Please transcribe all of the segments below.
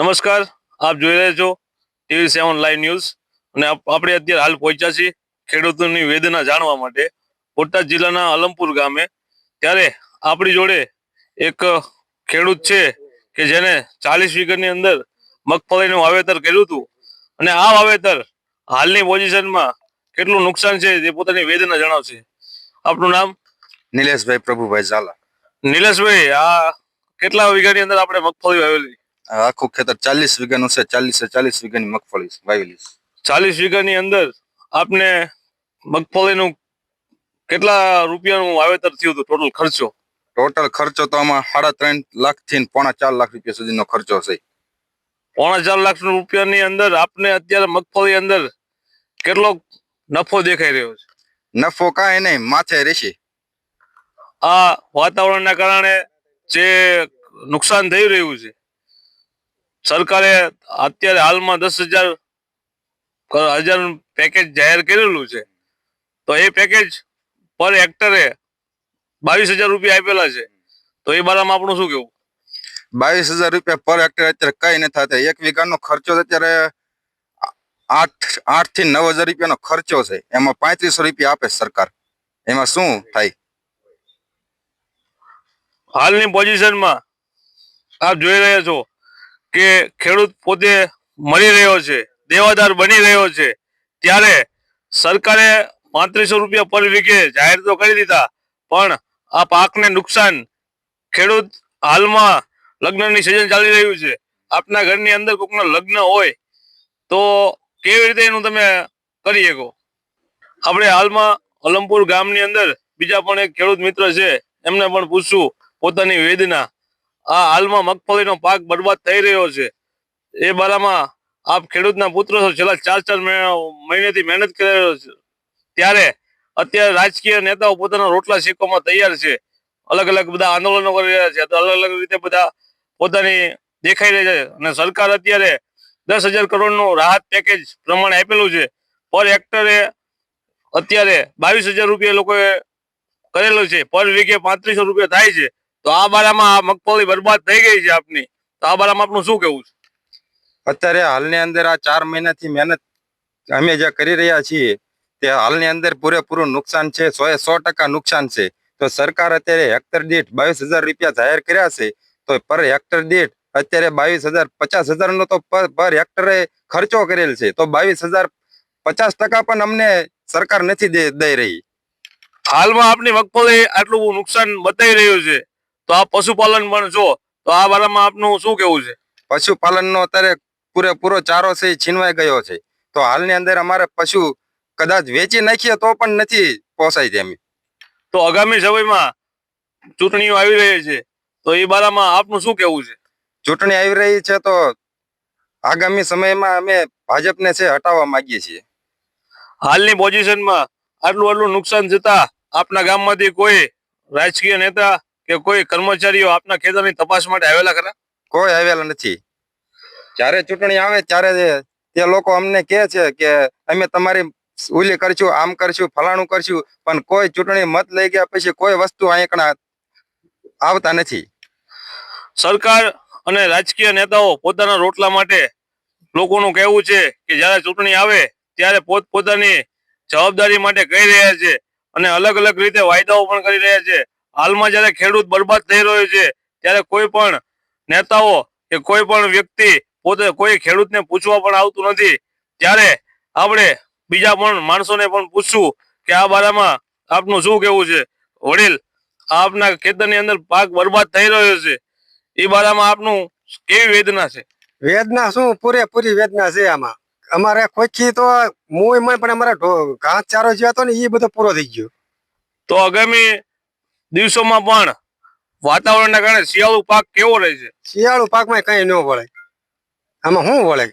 નમસ્કાર આપ જોઈ રહ્યા છો ટીવી સેવન લાઈવ ન્યૂઝ. અને આપ- આપણે અત્યારે હાલ પહોંચ્યા છીએ ખેડૂતોની વેદના જાણવા માટે બોટાદ જિલ્લાના અલમપુર ગામે. ત્યારે આપણી જોડે એક ખેડૂત છે કે જેને ચાલીસ વીઘાની અંદર મગફળીનું વાવેતર કર્યું હતું. અને આ વાવેતર હાલની પોઝિશનમાં કેટલું નુકસાન છે તે પોતાની વેદના જણાવશે. આપનું નામ? નિલેશભાઈ પ્રભુભાઈ ઝાલા. નિલેશભાઈ આ કેટલા વીઘાની અંદર આપણે મગફળી વાવેલી? આખું ખેતર ચાલીસ વીઘાનું છે ચાલીસે ચાલીસ વીઘાની મગફળી વાવેલી છે. ચાલીસ વીઘાની અંદર આપને મગફળીનું કેટલા રૂપિયાનું વાવેતર થયું હતું ટોટલ ખર્ચો? ટોટલ ખર્ચો તો આમાં સાડા ત્રણ લાખથી પોણા ચાર લાખ રૂપિયા સુધીનો ખર્ચો છે. પોણા ચાર લાખ રૂપિયાની અંદર આપને અત્યારે મગફળી અંદર કેટલો નફો દેખાઈ રહ્યો છે? નફો કાંઈ નહીં માથે રહેશે. આ વાતાવરણના કારણે જે નુકસાન થઈ રહ્યું છે સરકારે અત્યારે હાલમાં દસ હજાર હજાર પેકેજ જાહેર કરેલું છે. તો એ પેકેજ પર હેક્ટરે બાવીસ હજાર રૂપિયા આપેલા છે. તો એ બારામાં આપણું શું કેવું? બાવીસ હજાર રૂપિયા પર હેક્ટર અત્યારે કઈ નથી થતા. એક વીઘાનો ખર્ચો અત્યારે આઠ આઠથી નવ હજાર રૂપિયાનો ખર્ચો છે. એમાં પાંત્રીસો રૂપિયા આપે સરકાર. એમાં શું થાય? હાલની પોઝિશનમાં આપ જોઈ રહ્યા છો કે ખેડૂત પોતે મળી રહ્યો છે, દેવાદાર બની રહ્યો છે, ત્યારે સરકારે પાંત્રીસો રૂપિયા પર વીઘે જાહેર તો કરી દીધા, પણ આ પાકને નુકસાન ખેડૂત હાલમાં લગ્નની સિઝન ચાલી રહ્યું છે. આપના ઘરની અંદર કોઈકના લગ્ન હોય, તો કેવી રીતે એનું તમે કરી શકો? આપણે હાલમાં અલમપુર ગામની અંદર બીજા પણ એક ખેડૂત મિત્ર છે, એમને પણ પૂછશું પોતાની વેદના. આ હાલમાં મગફળીનો પાક બરબાદ થઈ રહ્યો છે. એ બારામાં આપ ખેડૂતના પુત્ર છો, છેલ્લા ચાર ચાર મહિના- મહિનેથી મહેનત કરી રહ્યો છે. ત્યારે અત્યારે રાજકીય નેતાઓ પોતાના રોટલા શીખવામાં તૈયાર છે. અલગ અલગ બધા આંદોલનો કરી રહ્યા છે. અલગ અલગ રીતે બધા પોતાની દેખાઈ રહ્યા છે. અને સરકાર અત્યારે દસ હજાર કરોડનું રાહત પેકેજ પ્રમાણે આપેલું છે. પર હેક્ટરે અત્યારે બાવીસ હજાર રૂપિયા લોકોએ કરેલું છે. પર વીઘે પાંત્રીસો રૂપિયા થાય છે. તો આ બારામાં મગફળી બરબાદ થઈ ગઈ છે આપની. તો આ બારામાં આપનું શું કેવું છે? અત્યારે હાલની અંદર આ ચાર મહિનાથી મહેનત અમે જે કરી રહ્યા છીએ તે હાલની અંદર પૂરેપૂરું નુકસાન છે સો એ સો ટકા નુકસાન છે. તો સરકાર અત્યારે હેક્ટર દીઠ બાવીસ હજાર રૂપિયા જાહેર કર્યા છે તો પર હેક્ટર દીઠ અત્યારે બાવીસ હજાર પચાસ હજારનો તો પર પર હેક્ટરે ખર્ચો કરેલ છે. તો બાવીસ હજાર પચાસ ટકા પણ અમને સરકાર નથી દે- દઈ રહી. હાલમાં આપની મગફળી આટલું નુકસાન બતાવી રહ્યું છે. તો આ પશુપાલન પણ છો તો આ બારામાં આપનું શું કેવું છે? પશુપાલનનો અત્યારે પૂરેપૂરો ચારો છે એ છીનવાઈ ગયો છે. તો હાલની અંદર અમારે પશુ કદાચ વેચી નાખીએ તો પણ નથી પોસાય તેમ. તો આગામી સમયમાં ચૂંટણીઓ આવી રહી છે. તો એ બારામાં આપનું શું કેવું છે? ચૂંટણી આવી રહી છે તો આગામી સમયમાં અમે ભાજપને છે હટાવવા માંગીએ છીએ. હાલની પોઝિશનમાં આટલું આટલું નુકસાન જતા આપના ગામમાંથી કોઈ રાજકીય નેતા કે કોઈ કર્મચારીઓ આપના ખેતરની તપાસ માટે આવેલા ખરા? કોઈ આવેલા નથી. જ્યારે ચૂંટણી આવે ત્યારે તે- લોકો અમને કહે છે કે અમે તમારી ઓલી કરશું આમ કરશું ફલાણું કરશું પણ કોઈ ચૂંટણી મત લઈ ગયા પછી કોઈ વસ્તુ અહીંયા આવતા નથી. સરકાર અને રાજકીય નેતાઓ પોતાના રોટલા માટે લોકોનું કહેવું છે કે જ્યારે ચૂંટણી આવે ત્યારે પોત પોતાની જવાબદારી માટે કહી રહ્યા છે અને અલગ અલગ રીતે વાયદાઓ પણ કરી રહ્યા છે. હાલમાં જ્યારે ખેડૂત બરબાદ થઈ રહ્યો છે ત્યારે કોઈ પણ નેતાઓ કે કોઈ પણ વ્યક્તિ પોતે કોઈ ખેડૂતને પૂછવા પણ આવતું નથી. ત્યારે આપણે બીજા પણ માણસોને પણ પૂછશું કે આ બારામાં આપનું શું કેવું છે? વડીલ આપના ખેતરની અંદર પાક બરબાદ થઈ રહ્યો છે. એ બારામાં આપનું કેવી વેદના છે? વેદના શું? પૂરેપૂરી વેદના છે આમાં. અમારે ખોખી તો મુય પણ અમારે ઘાસ ચારો જે હતો ને એ બધો પૂરો થઈ ગયો. તો આગામી દિવસોમાં પણ વાતાવરણના કારણે શિયાળુ પાક કેવો રહે છે? શિયાળુ પાકમાં કઈ ન વળે. આમાં શું વળે?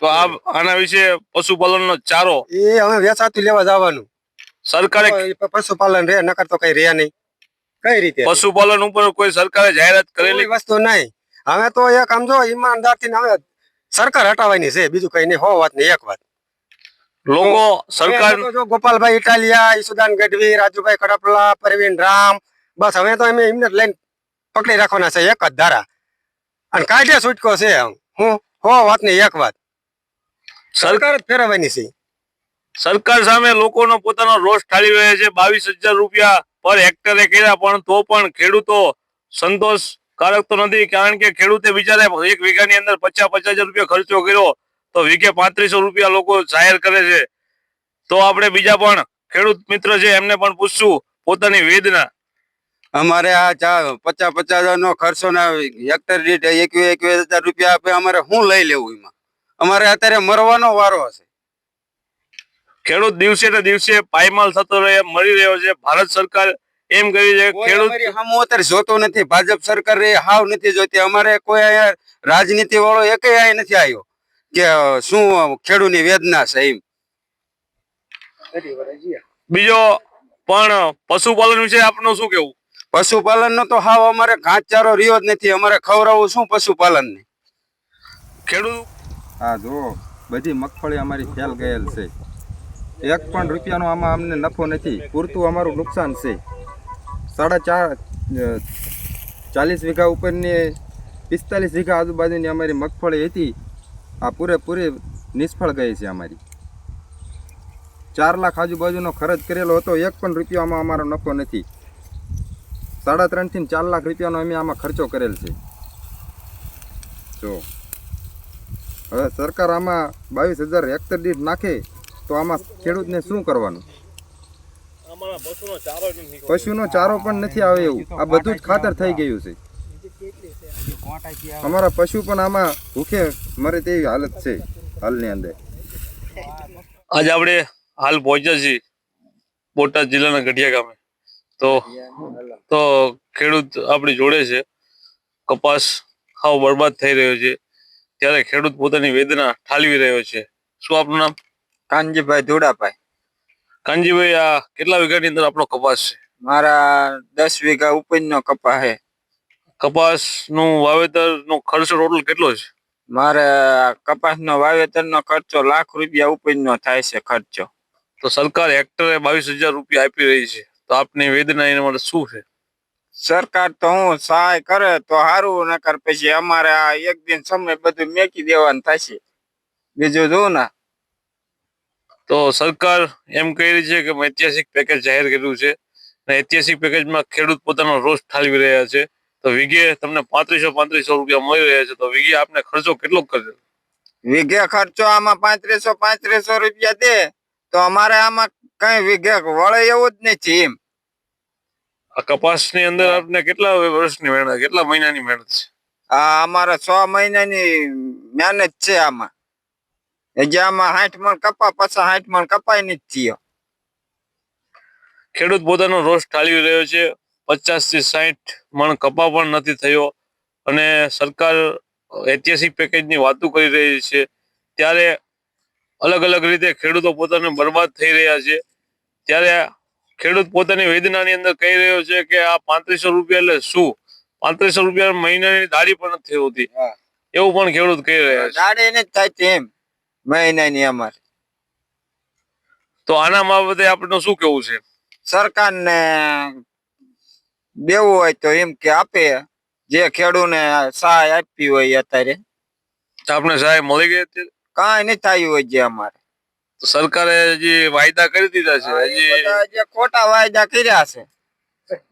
તો આ આના વિશે પશુપાલનનો ચારો એ હવે વેચાતું લેવા જવાનું. સરકારે પશુપાલન રે નકર તો કઈ રહ્યા નહીં. કઈ રીતે? પશુપાલન ઉપર કોઈ સરકારે જાહેરાત કરેલી? વસ્તુ નહીં. હવે તો એક આમ જો ઈમાનદારથી હવે સરકાર હટાવવાની છે બીજું કઈ નહીં હો વાત નહીં એક વાત. લોકો સરકાર ગોપાલભાઈ ઇટાલિયા ઈસુદાન ગઢવી રાજુભાઈ કડપલા પરવીન રામ બસ હવે તો અમે એમને લઈને પકડી રાખવાના છે એક જ ધારા. અને કાયદે છૂટકો છે હું હો વાત ને એક વાત. સરકાર સરકાર જ ફેરવવાની છે. સરકાર સામે લોકોનો પોતાનો રોષ ઠાલી રહ્યો છે. બાવીસ હજાર રૂપિયા પર હેક્ટરે કર્યા પણ તો પણ ખેડૂતો સંતોષકારક તો નથી કારણ કે ખેડૂતે બિચારે એક વીઘાની અંદર પચાસ પચાસ હજાર રૂપિયા ખર્ચો કર્યો તો વીઘે પાંત્રીસો રૂપિયા લોકો જાહેર કરે છે. તો આપણે બીજા પણ ખેડૂત મિત્ર છે એમને પણ પૂછશું પોતાની વેદના. અમારે આ ચા પચાસ પચાસ હજાર નો ખર્ચો ના હેક્ટર દીઠ એકવીસ એકવીસ હજાર રૂપિયા આપે અમારે શું લઈ લેવું એમાં? અમારે અત્યારે મરવાનો વારો હશે. ખેડૂત દિવસે ને દિવસે પાયમાલ થતો રહે મળી રહ્યો છે. ભારત સરકાર એમ કહ્યું છે ખેડૂત અમારી અત્યારે જોતો નથી. ભાજપ સરકાર એ હાવ નથી જોતી. અમારે કોઈ અહીંયા રાજનીતિ વાળો એકે અહીંયા નથી આવ્યો કે શું ખેડૂતની વેદના છે એમ. બીજો પણ પશુપાલન વિશે આપનું શું કેવું? પશુપાલન નો તો હાવ અમારે ઘાસચારો રહ્યો જ નથી. અમારે ખવડાવવું શું પશુપાલન ને ખેડૂત? હા જો બધી મગફળી અમારી ફેલ ગયેલ છે. એક પણ રૂપિયાનો આમાં અમને નફો નથી. પૂરતું અમારું નુકસાન છે. સાડા ચાર ચાલીસ વીઘા ઉપરની પિસ્તાલીસ વીઘા આજુબાજુની અમારી મગફળી હતી. આ પૂરેપૂરી નિષ્ફળ ગઈ છે અમારી. ચાર લાખ આજુબાજુનો ખર્ચ કરેલો હતો. એક પણ રૂપિયો આમાં અમારો નફો નથી. સાડા ત્રણથી થી ચાર લાખ રૂપિયાનો અમે આમાં ખર્ચો કરેલ છે. જો. હવે સરકાર આમાં બાવીસ હજાર હેક્ટર દીઠ નાખે તો આમાં ખેડૂતને શું કરવાનું? પશુનો ચારો પણ નથી આવે એવું. આ બધું જ ખાતર થઈ ગયું છે. અમારા પશુ પણ આમાં ભૂખે મરે તેવી હાલત છે હાલની અંદર. આજે આપણે હાલ પહોંચ્યા છીએ બોટાદ જિલ્લાના ગઢિયા ગામે. તો તો ખેડૂત આપણી જોડે છે. કપાસ હાવ બરબાદ થઈ રહ્યો છે. ત્યારે ખેડૂત પોતાની વેદના ઠાલવી રહ્યો છે. શું આપનું નામ? કાનજીભાઈ ધોડાભાઈ કાનજીભાઈ આ કેટલા વીઘાની અંદર આપણો કપાસ છે? મારા દસ વીઘા ઉપજનો કપાસ છે. કપાસ વાવેતરનો વાવેતર ખર્ચ ટોટલ કેટલો છે? મારે કપાસનો વાવેતરનો ખર્ચો લાખ રૂપિયા ઉપજનો થાય છે ખર્ચો. તો સરકાર હેક્ટરે બાવીસ હજાર રૂપિયા આપી રહી છે. તો આપની વેદના એના માટે શું છે? સરકાર તો હું સહાય કરે તો સારું નકર પછી અમારે આ એક દિન સમય બધું મેકી દેવાનું થશે. બીજું જોઉં ના. તો સરકાર એમ કહી રહી છે કે ઐતિહાસિક પેકેજ જાહેર કર્યું છે અને ઐતિહાસિક પેકેજમાં ખેડૂત પોતાનો રોષ ઠાલવી રહ્યા છે. તો વીઘે તમને પાંત્રીસો પાંત્રીસો રૂપિયા મળી રહ્યા છે. તો વીઘે આપને ખર્ચો કેટલો કરશે વીઘે ખર્ચો આમાં પાંત્રીસો પાંત્રીસો રૂપિયા દે. તો અમારે આમાં કઈ વીઘે વળે એવું જ નથી એમ. આ કપાસની અંદર આપને કેટલા વર્ષની મહેનત કેટલા મહિનાની મહેનત છે? આ અમારે છ મહિનાની મહેનત છે આમાં. જે આમાં સાઠ મણ કપા પાછા સાઠ મણ કપાય નથી થયો. ખેડૂત પોતાનો રોષ ઠાલવી રહ્યો છે. પચાસથી સાઠ મણ કપા પણ નથી થયો અને સરકાર ઐતિહાસિક પેકેજની વાતો કરી રહી છે. ત્યારે અલગ અલગ રીતે ખેડૂતો પોતાને બરબાદ થઈ રહ્યા છે. ત્યારે ખેડૂત પોતાની વેદનાની અંદર કહી રહ્યો છે કે આ પાંત્રીસો રૂપિયા એટલે શું? પાંત્રીસો રૂપિયા મહિનાની દાઢી પણ નથી હોતી. એવું પણ ખેડૂત કહી રહ્યા છે. દાડે નથી થતી એમ મહિનાની અમારે. તો આના બાબતે આપણને શું કેવું છે? સરકારને દેવું હોય તો એમ કે આપે. જે ખેડૂને સહાય આપી હોય અત્યારે. આપણે સહાય મળી ગઈ અત્યારે? કાંઈ નહીં થયું હોય જે અમારે. તો સરકારે હજી વાયદા કરી દીધા છે હજી ખોટા વાયદા કર્યા છે.